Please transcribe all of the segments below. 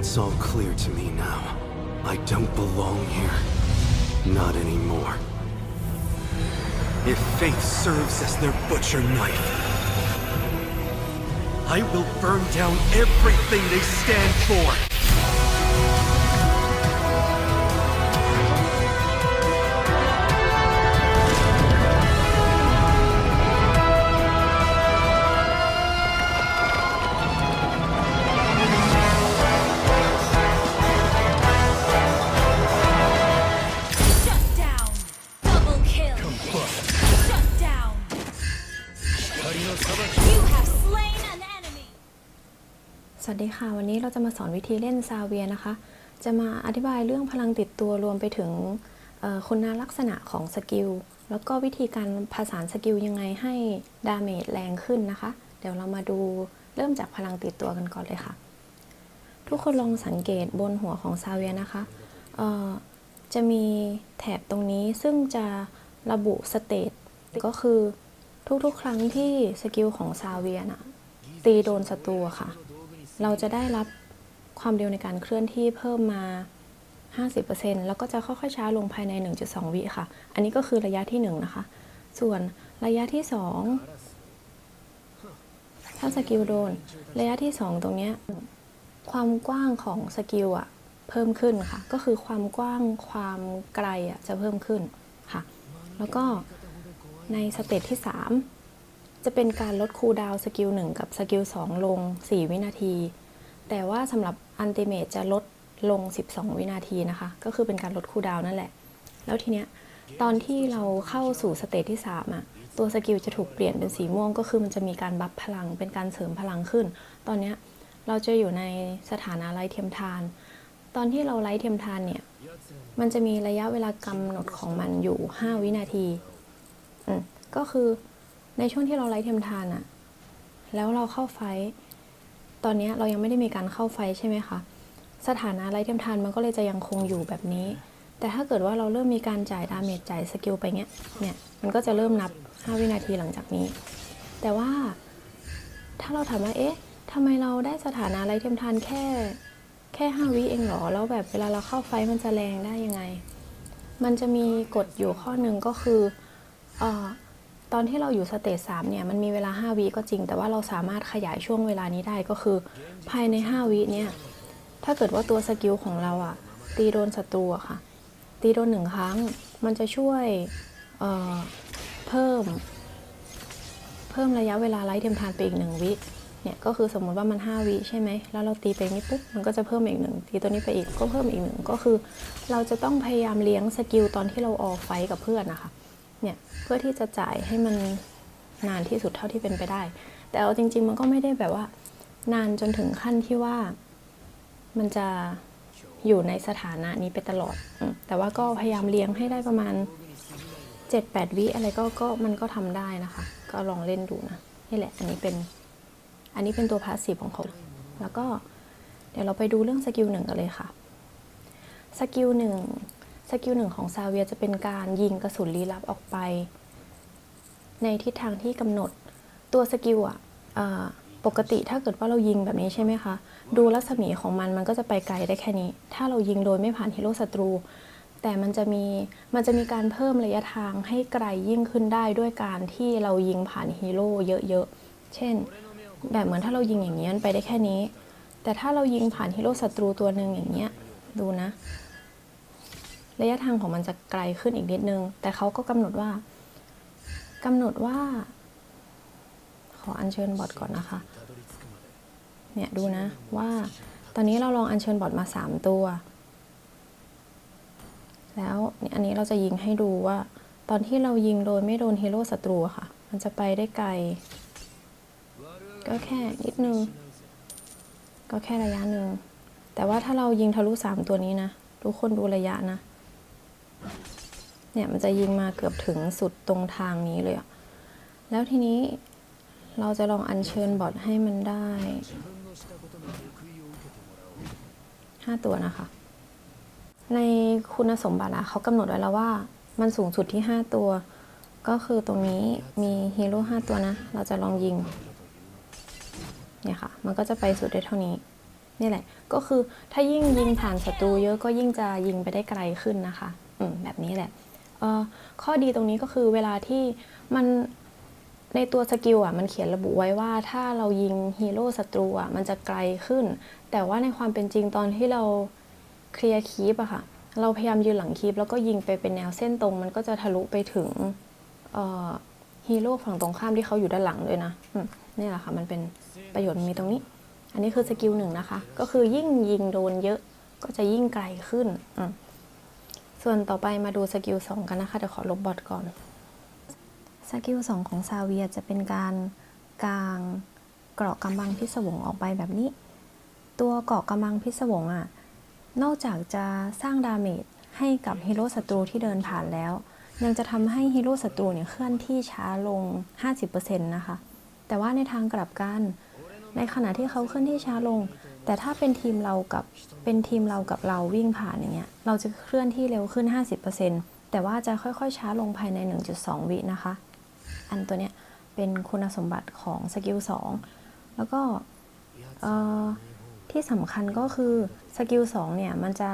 It's all clear to me now. I don't belong here. Not anymore. If faith serves as their butcher knife, I will burn down everything they stand for. สวัสดีค่ะ วันนี้เราจะมาสอนวิธีเล่นซาเวียนะคะ จะมาอธิบายเรื่องพลังติดตัวรวมไปถึงคุณลักษณะของสกิล แล้วก็วิธีการผสานสกิลยังไงให้ดาเมจแรงขึ้นนะคะ เดี๋ยวเรามาดูเริ่มจากพลังติดตัวกันก่อนเลยค่ะ ทุกคนลองสังเกตบนหัวของซาเวียนะคะจะมีแถบตรงนี้ซึ่งจะระบุสเตตก็คือทุกๆ ครั้งที่สกิลของซาเวียนะตีโดนศัตรูค่ะ เราจะได้รับความเร็วในการเคลื่อนที่เพิ่มมา 50%แล้วก็จะค่อยๆช้าลงภายใน 1.2 วิค่ะ อันนี้ก็คือระยะที่ 1 นะคะ ส่วนระยะที่ 2 ถ้าสกิลโดน ระยะที่ 2 ตรงเนี้ยความกว้างของสกิลอะเพิ่มขึ้นค่ะ ก็คือความกว้างความไกลอะจะเพิ่มขึ้นค่ะ แล้วก็ในสเตจที่ 3 จะเป็นการลดคูลดาวสกิล1กับสกิล2ลง 4 วินาที แต่ว่าสำหรับอันติเม e จะลดลง 12 วินาทีนะคะ ก็คือเป็นการลดคูลดาวนั่นแหละ แล้วทีเนี้ยตอนที่เราเข้าสู่สเตจที่3อะตัวสกิลจะถูกเปลี่ยนเป็นสีม่วง ก็คือมันจะมีการบัฟพลังเป็นการเสริมพลังขึ้น ตอนเนี้ยเราจะอยู่ในสถานะไร้เทียมทาน ตอนที่เราไร้เทียมทานเนี่ยมันจะมีระยะเวลากำหนดของมันอยู่ 5 วินาทีอืมก็คือ ในช่วงที่เราไร้เทียมทานอะแล้วเราเข้าไฟ ตอนนี้เรายังไม่ได้มีการเข้าไฟใช่ไหมคะ สถานะไร้เทียมทานมันก็เลยจะยังคงอยู่แบบนี้ แต่ถ้าเกิดว่าเราเริ่มมีการจ่ายดาเมจจ่ายสกิลไปเงี้ย เนี่ย มันก็จะเริ่มนับ 5 วินาทีหลังจากนี้ แต่ว่าถ้าเราถามว่า เอ๊ะทำไมเราได้สถานะไร้เทียมทานแค่แค่5วิเองหรอ แล้วแบบเวลาเราเข้าไฟมันจะแรงได้ยังไง มันจะมีกฎอยู่ข้อหนึ่งก็คือเออ ตอนที่เราอยู่สเตจ3เนี่ยมันมีเวลา 5วิก็จริง แต่ว่าเราสามารถขยายช่วงเวลานี้ได้ก็คือ ภายใน 5วิเนี่ยถ้าเกิดว่าตัวสกิลของเราอะตีโดนศัตรูอะค่ะ ตีโดนหนึ่งครั้ง มันจะช่วยเอ่อเพิ่ม เพิ่มระยะเวลาไร้เทียมทานไปอีกหนึ่งวิเนี่ยก็คือสมมุติว่ามัน 5 วิใช่ไหม แล้วเราตีไปนี้ปุ๊บ มันก็จะเพิ่มอีกหนึ่ง ตีตัวนี้ไปอีก ก็เพิ่มอีกหนึ่ง ก็คือ เราจะต้องพยายามเลี้ยงสกิลตอนที่เราออกไฟกับเพื่อนนะคะ เนี่ยเพื่อที่จะจ่ายให้มันนานที่สุดเท่าที่เป็นไปได้ แต่เอาจริง ๆ มันก็ไม่ได้แบบว่า นานจนถึงขั้นที่ว่ามันจะอยู่ในสถานะนี้ไปตลอด แต่ว่าก็พยายามเลี้ยงให้ได้ประมาณ 7-8 วิอะไรก็ก็มันก็ทำได้นะคะ ก็ลองเล่นดูนะ นี่แหละ อันนี้เป็น อันนี้เป็นตัวพาสซีฟของเขา แล้วก็เดี๋ยวเราไปดูเรื่องสกิลหนึ่งกันเลยค่ะ สกิลหนึ่ง สกิลหนึ่งของซาเวียจะเป็นการยิงกระสุนลี้ลับออกไป ในทิศทางที่กำหนดตัวสกิลอะปกติถ้าเกิดว่าเรายิงแบบนี้ใช่ไหมคะ ดูรัศมีของมันมันก็จะไปไกลได้แค่นี้ ถ้าเรายิงโดยไม่ผ่านฮีโร่ศัตรู แต่มันจะมีมันจะมีการเพิ่มระยะทางให้ไกลยิ่งขึ้นได้ด้วยการที่เรายิงผ่านฮีโร่เยอะๆ เช่น แบบเหมือนถ้าเรายิงอย่างนี้มันไปได้แค่นี้ แต่ถ้าเรายิงผ่านฮีโร่ศัตรูตัวหนึ่งอย่างเงี้ยดูนะ ระยะทางของมันจะไกลขึ้นอีกนิดนึง แต่เขาก็กำหนดว่ากำหนดว่า ขออัญเชิญบอทก่อนนะคะ เนี่ยดูนะว่า ตอนนี้เราลองอัญเชิญบอทมา 3 ตัว แล้วเนี่ยอันนี้เราจะยิงให้ดูว่า ตอนที่เรายิงโดยไม่โดนฮีโร่ศัตรูค่ะ มันจะไปได้ไกล ก็แค่นิดนึง ก็แค่ระยะหนึ่งแต่ว่าถ้าเรายิงทะลุสามตัวนี้นะ ทุกคนดูระยะนะ เนี่ยมันจะยิงมาเกือบถึงสุดตรงทางนี้เลยอะแล้วทีนี้เราจะลองอัญเชิญบอทให้มันได้ห้าตัวนะคะ ในคุณสมบัติอะเขากำหนดไว้แล้วว่า มันสูงสุดที่ 5 ตัว ก็คือตรงนี้มีฮีโร่5ตัวนะ เราจะลองยิง เนี่ยค่ะ มันก็จะไปสุดได้เท่านี้ นี่แหละ ก็คือถ้ายิ่งยิงผ่านศัตรูเยอะก็ยิ่งจะยิงไปได้ไกลขึ้นนะคะ แบบนี้แหละข้อดีตรงนี้ก็คือเวลาที่มันในตัวสกิลอะมันเขียนระบุไว้ว่าถ้าเรายิงฮีโร่ศัตรูอะมันจะไกลขึ้น แต่ว่าในความเป็นจริงตอนที่เราเคลียร์คีปอะค่ะเราพยายามยืนหลังคีปแล้วก็ยิงไปเป็นแนวเส้นตรง มันก็จะทะลุไปถึงฮีโร่ฝั่งตรงข้ามที่เขาอยู่ด้านหลังเลยนะนี่แหละค่ะมันเป็นประโยชน์มีตรงนี้ อันนี้คือสกิลหนึ่งนะคะ ก็คือยิ่งยิงโดนเยอะก็จะยิ่งไกลขึ้นอื ส่วนต่อไปมาดูสกิลสองกันนะคะ เดี๋ยวขอลบบอทก่อน สกิลสองของซาเวียจะเป็นการกางเกราะกำบังพิศวงออกไปแบบนี้ ตัวเกราะกำบังพิศวงอะ นอกจากจะสร้างดาเมจให้กับฮีโร่ศัตรูที่เดินผ่านแล้ว ยังจะทำให้ฮีโร่ศัตรูเนี่ยเคลื่อนที่ช้าลง 50%นะคะ แต่ว่าในทางกลับกัน ในขณะที่เขาเคลื่อนที่ช้าลง แต่ถ้าเป็นทีมเรากับเป็นทีมเรากับเราวิ่งผ่านอย่างเงี้ยเราจะเคลื่อนที่เร็วขึ้น 50%แต่ว่าจะค่อยๆ ช้าลงภายใน 1.2 วินะคะ อันตัวเนี้ยเป็นคุณสมบัติของสกิล2แล้วก็เอ่อที่สำคัญก็คือสกิล2เนี่ยมันจะ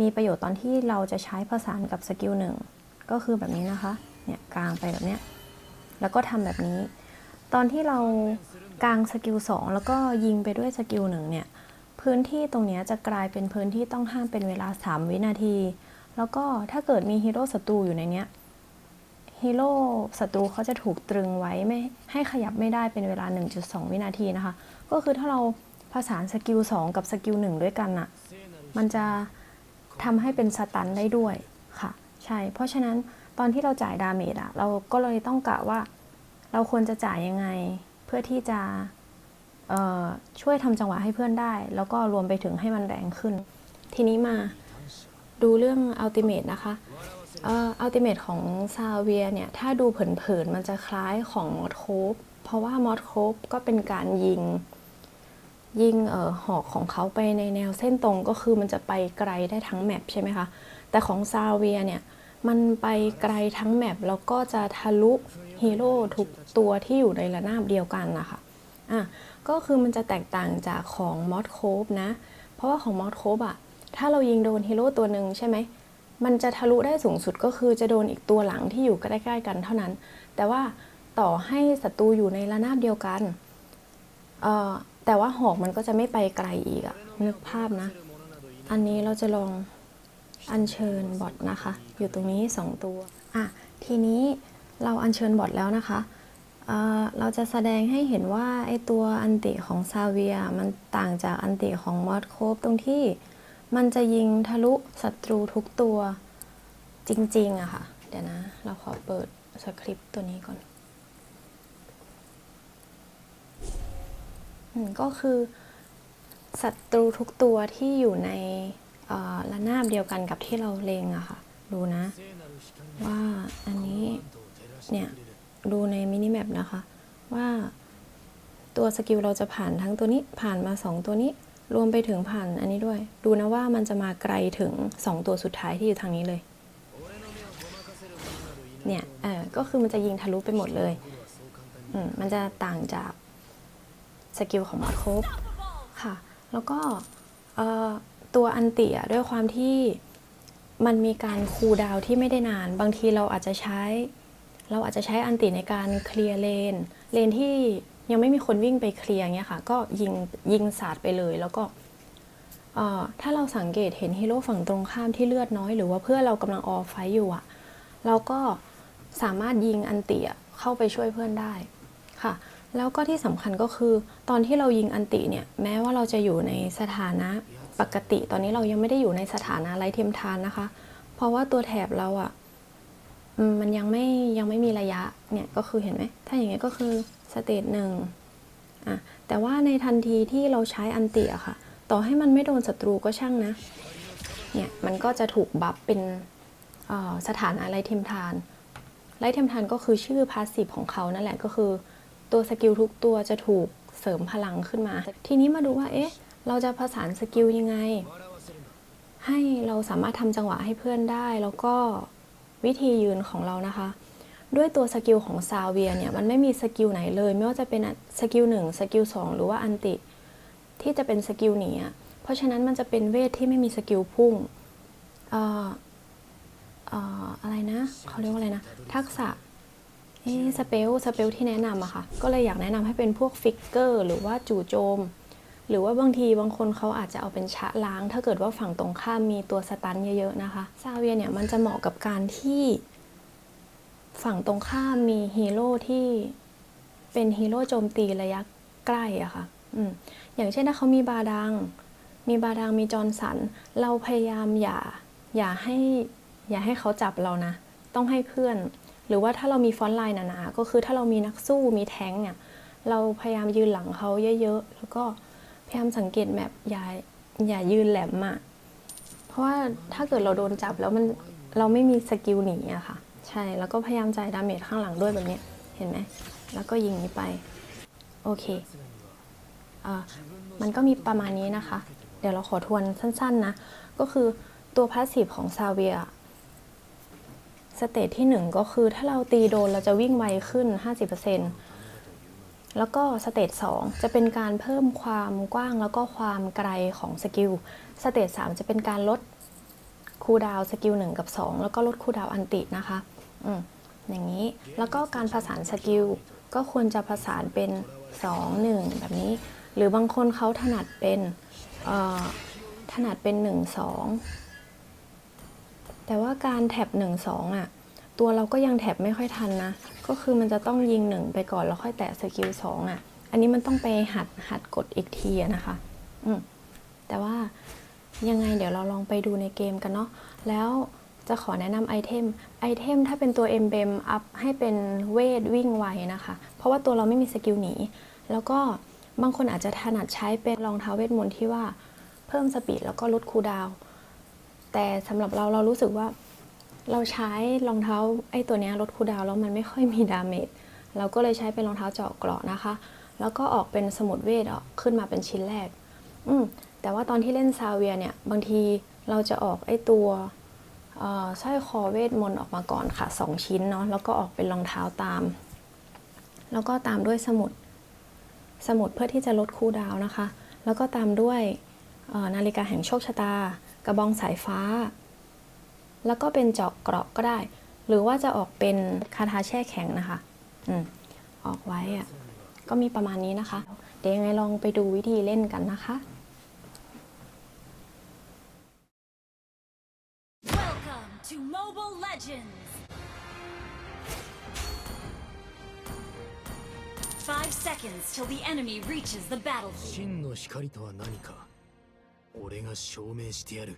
มีประโยชน์ตอนที่เราจะใช้ผสานกับสกิล1ก็คือแบบนี้นะคะเนี่ยกลางไปแบบเนี้ยแล้วก็ทำแบบนี้ ตอนที่เรา กลางสกิล2แล้วก็ยิงไปด้วยสกิล1เนี่ย พื้นที่ตรงนี้จะกลายเป็นพื้นที่ต้องห้ามเป็นเวลา 3 วินาที แล้วก็ถ้าเกิดมีฮีโร่ศัตรูอยู่ในเนี้ยฮีโร่ศัตรูเขาจะถูกตรึงไว้ไม่ให้ขยับไม่ได้เป็นเวลา 1.2 วินาทีนะคะ ก็คือถ้าเราผสานสกิล2กับสกิล1ด้วยกันน่ะมันจะทำให้เป็นสตันได้ด้วยค่ะ ใช่ เพราะฉะนั้นตอนที่เราจ่ายดาเมจอะเราก็เลยต้องกะว่า เราควรจะจ่ายยังไง เพื่อที่จะช่วยทำจังหวะให้เพื่อนได้ แล้วก็รวมไปถึงให้มันแรงขึ้น ทีนี้มาดูเรื่องอัลติเมทนะคะอัลติเมทของซาเวียเนี่ย ถ้าดูเผินๆมันจะคล้ายของมอสโคปเพราะว่ามอสโคปก็เป็นการยิง ยิงออหอกของเขาไปในแนวเส้นตรงก็คือมันจะไปไกลได้ทั้งแมปใช่ไหมคะ แต่ของซาเวียเนี่ย มันไปไกลทั้งแมปแล้วก็จะทะลุ ฮีโร่ทุกตัวที่อยู่ในระนาบเดียวกันนะคะอะก็คือมันจะแตกต่างจากของมอสโคปนะ เพราะว่าของมอสโคปอะถ้าเรายิงโดนฮีโร่ตัวหนึ่งใช่ไหมมันจะทะลุได้สูงสุดก็คือจะโดนอีกตัวหลังที่อยู่ใกล้ๆกันเท่านั้น แต่ว่าต่อให้ศัตรูอยู่ในระนาบเดียวกันเอ่อแต่ว่าหอกมันก็จะไม่ไปไกลอีกอะนึกภาพนะ อันนี้เราจะลองอัญเชิญบอทนะคะ อยู่ตรงนี้ 2 ตัว อะ ทีนี้ เราอัญเชิญบอทแล้วนะคะเเราจะแสดงให้เห็นว่าไอตัวอันติของซาเวียมันต่างจากอันติของมอสโคปตรงที่มันจะยิงทะลุศัตรูทุกตัวจริงๆอะค่ะ เดี๋ยวนะ เราขอเปิดสคริปต์ตัวนี้ก่อนก็คือศัตรูทุกตัวที่อยู่ในระนาบเดียวกันกับที่เราเลงอะค่ะ ดูนะ ว่าอันนี้ เนี่ยดูในมินิแมปนะคะ ว่าตัวสกิลเราจะผ่านทั้งตัวนี้ผ่านมา 2 ตัวนี้ รวมไปถึงผ่านอันนี้ด้วย ดูนะว่ามันจะมาไกลถึง 2 ตัวสุดท้ายที่อยู่ทางนี้เลย เนี่ยเออก็คือมันจะยิงทะลุไปหมดเลยอืมมันจะต่างจากสกิลของมาโคบค่ะ แล้วก็เอ่อตัวอันติอะด้วยความที่มันมีการคูลดาวที่ไม่ได้นาน บางทีเราอาจจะใช้ เราอาจจะใช้อันติในการเคลียร์เลน เลนที่ยังไม่มีคนวิ่งไปเคลียร์เงี้ยค่ะ ก็ยิงยิงสาดไปเลยแล้วก็ถ้าเราสังเกตเห็นฮีโร่ฝั่งตรงข้ามที่เลือดน้อย หรือว่าเพื่อเรากำลังออฟไฟอยู่อะเราก็สามารถยิงอันติเข้าไปช่วยเพื่อนได้ค่ะ แล้วก็ที่สำคัญก็คือ ตอนที่เรายิงอันติเนี่ยแม้ว่าเราจะอยู่ในสถานะปกติ ตอนนี้เรายังไม่ได้อยู่ในสถานะไร้เทียมทานนะคะ เพราะว่าตัวแถบเราอะ มันยังไม่ยังไม่มีระยะเนี่ยก็คือเห็นไหมถ้าอย่างเงี้ยก็คือสเตจหนึ่งอะแต่ว่าในทันทีที่เราใช้อันติอะค่ะ ต่อให้มันไม่โดนศัตรูก็ช่างนะเนี่ยมันก็จะถูกบัฟเป็นสถานะไรเทมทานไรเทมทานก็คือชื่อพาสซีฟของเขานั่นแหละก็คือ ตัวสกิลทุกตัวจะถูกเสริมพลังขึ้นมา ทีนี้มาดูว่าเอ๊ะเราจะผสานสกิลยังไง ให้เราสามารถทำจังหวะให้เพื่อนได้แล้วก็ วิธียืนของเรานะคะ ด้วยตัวสกิลของซาเวียเนี่ยมันไม่มีสกิลไหนเลย ไม่ว่าจะเป็นสกิลหนึ่งสกิลสองหรือว่าอันติ ที่จะเป็นสกิลหนีอะเพราะฉะนั้นมันจะเป็นเวทที่ไม่มีสกิลพุ่งเอ่อเอ่ออะไรนะเขาเรียกว่าอะไรนะ ทักษะเอ๊ะสเปลสเปลที่แนะนำอะค่ะ ก็เลยอยากแนะนำให้เป็นพวกฟิกเกอร์หรือว่าจู่โจม หรือว่าบางทีบางคนเขาอาจจะเอาเป็นชะล้าง ถ้าเกิดว่าฝั่งตรงข้ามมีตัวสตันเยอะๆนะคะซาเวียเนี่ยมันจะเหมาะกับการที่ ฝั่งตรงข้ามมีฮีโร่ที่เป็นฮีโร่โจมตีระยะใกล้อะค่ะอืมอย่างเช่นถ้าเขามีบาดัง มีบาดังมีจอร์สัน เราพยายามอย่าอย่าให้อย่าให้เขาจับเรานะ ต้องให้เพื่อน หรือว่าถ้าเรามีฟอนต์ไลน์หนาๆก็คือถ้าเรามีนักสู้มีแท้งเนี่ยเราพยายามยืนหลังเขาเยอะๆ แล้วก็ พยายามสังเกตแมปอย่าอย่ายืนแหลมอะเพราะว่าถ้าเกิดเราโดนจับแล้วมันเราไม่มีสกิลหนีอะค่ะ ใช่แล้วก็พยายามจ่ายดาเมจข้างหลังด้วยแบบเนี้ยเห็นไหมแล้วก็ยิงนี้ไป โอเคอ่ามันก็มีประมาณนี้นะคะ เดี๋ยวเราขอทวนสั้นๆนะ ก็คือตัวพาสซีฟของซาเวียสเตจที่ 1 ก็คือถ้าเราตีโดนเราจะวิ่งไวขึ้น 50% แล้วก็สเตจ2จะเป็นการเพิ่มความกว้างแล้วก็ความไกลของสกิล สเตจ3จะเป็นการลดคูดาวสกิล1กับ 2 แล้วก็ลดคูดาวอันตินะคะอืมอย่างนี้ แล้วก็การผสานสกิลก็ควรจะผสานเป็น 2 1 แบบนี้ หรือบางคนเขาถนัดเป็นถนัดเป็น 1 2 แต่ว่าการแท็บ 1 2อะ ตัวเราก็ยังแท็บไม่ค่อยทันนะ ก็คือมันจะต้องยิง1ไปก่อนแล้วค่อยแตะสกิล2อะ อันนี้มันต้องไปหัดหัดกดอีกทีนะคะ อืมแต่ว่ายังไงเดี๋ยวเราลองไปดูในเกมกันเนาะ แล้วจะขอแนะนำไอเทม ไอเทมถ้าเป็นตัวเอ็มเบมอัพให้เป็นเวทวิ่งไวนะคะ เพราะว่าตัวเราไม่มีสกิลหนี แล้วก็บางคนอาจจะถนัดใช้เป็นรองเท้าเวทมนต์ที่ว่าเพิ่มสปีดแล้วก็ลดคูดาว แต่สำหรับเราเรารู้สึกว่า เราใช้รองเท้าไอ้ตัวนี้ลดคูดาวแล้วมันไม่ค่อยมีดาเมจเราก็เลยใช้เป็นรองเท้าเจาะเกราะนะคะ แล้วก็ออกเป็นสมุดเวทออกขึ้นมาเป็นชิ้นแรก อืมแต่ว่าตอนที่เล่นซาเวียเนี่ย บางทีเราจะออกไอ้ตัวสร้อยคอเวทมนต์ออกมาก่อนค่ะสองชิ้นเนาะแล้วก็ออกเป็นรองเท้าตาม แล้วก็ตามด้วยสมุดสมุดเพื่อที่จะลดคูดาวนะคะ แล้วก็ตามด้วยนาฬิกาแห่งโชคชะตา กระบองสายฟ้า แล้วก็เป็นเจาะเกราะก็ได้ หรือว่าจะออกเป็นคาถาแช่แข็งนะคะ อืม ออกไว้อะก็มีประมาณนี้นะคะ เดี๋ยวยังไงลองไปดูวิธีเล่นกันนะคะ Welcome to Mobile Legends! Five seconds till the enemy reaches the battlefield. 真の光とは何か俺が証明してやる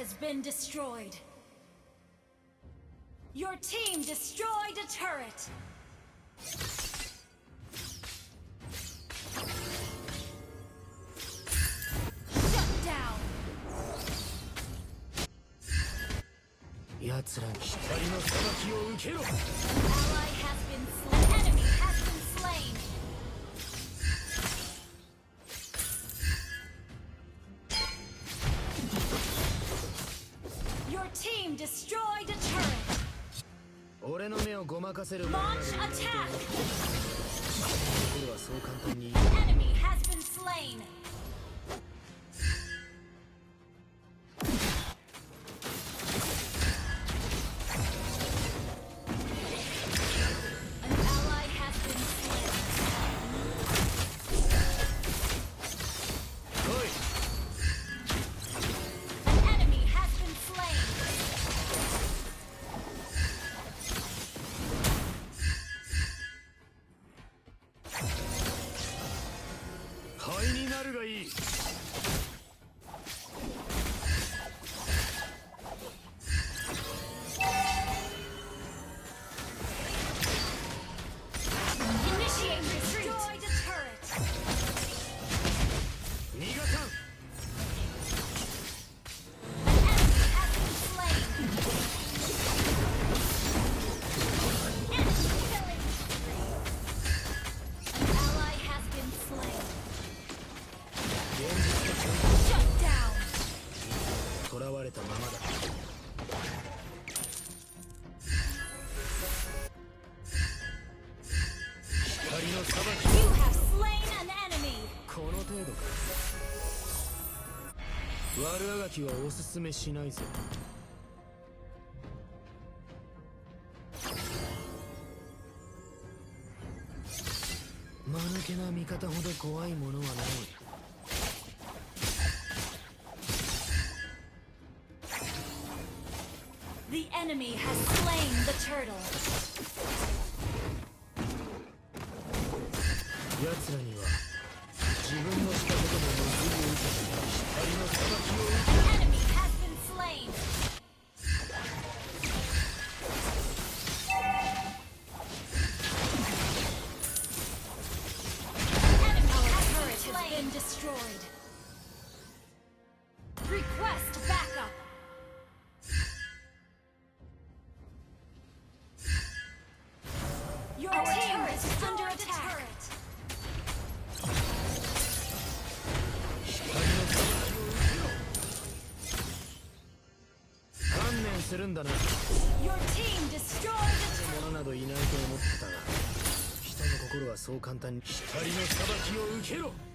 has been destroyed. Your team destroyed a turret. Shut down. 奴らに光の裁きを受けろ team destroyed a turret. 俺の目をごまかせる者な Launch どいないと attack. 俺はそう簡単に Enemy has been slain. 灰になるがいい。悪あがきはおすすめしないぜ間抜けな味方ほど怖いものはない The enemy has slain the turtle. 心はそう簡単に。光の裁きを受けろ。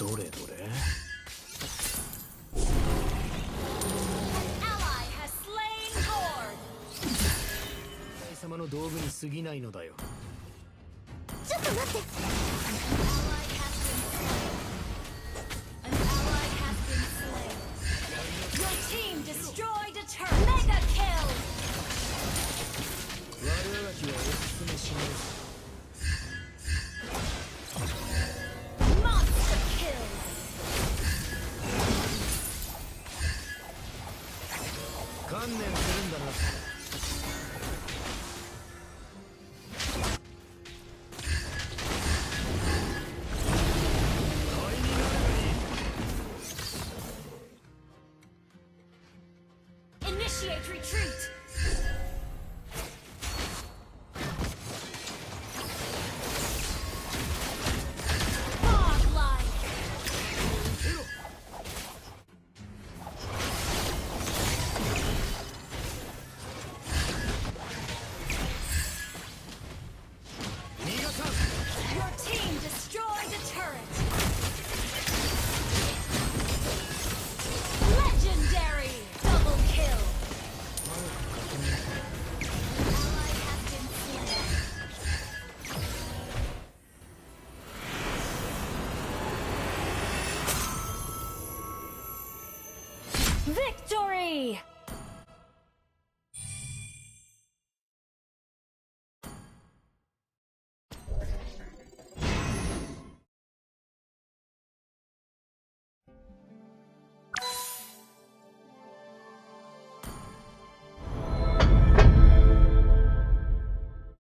どれどれ？様の道具に過ぎないのだよ。ちょっと待って。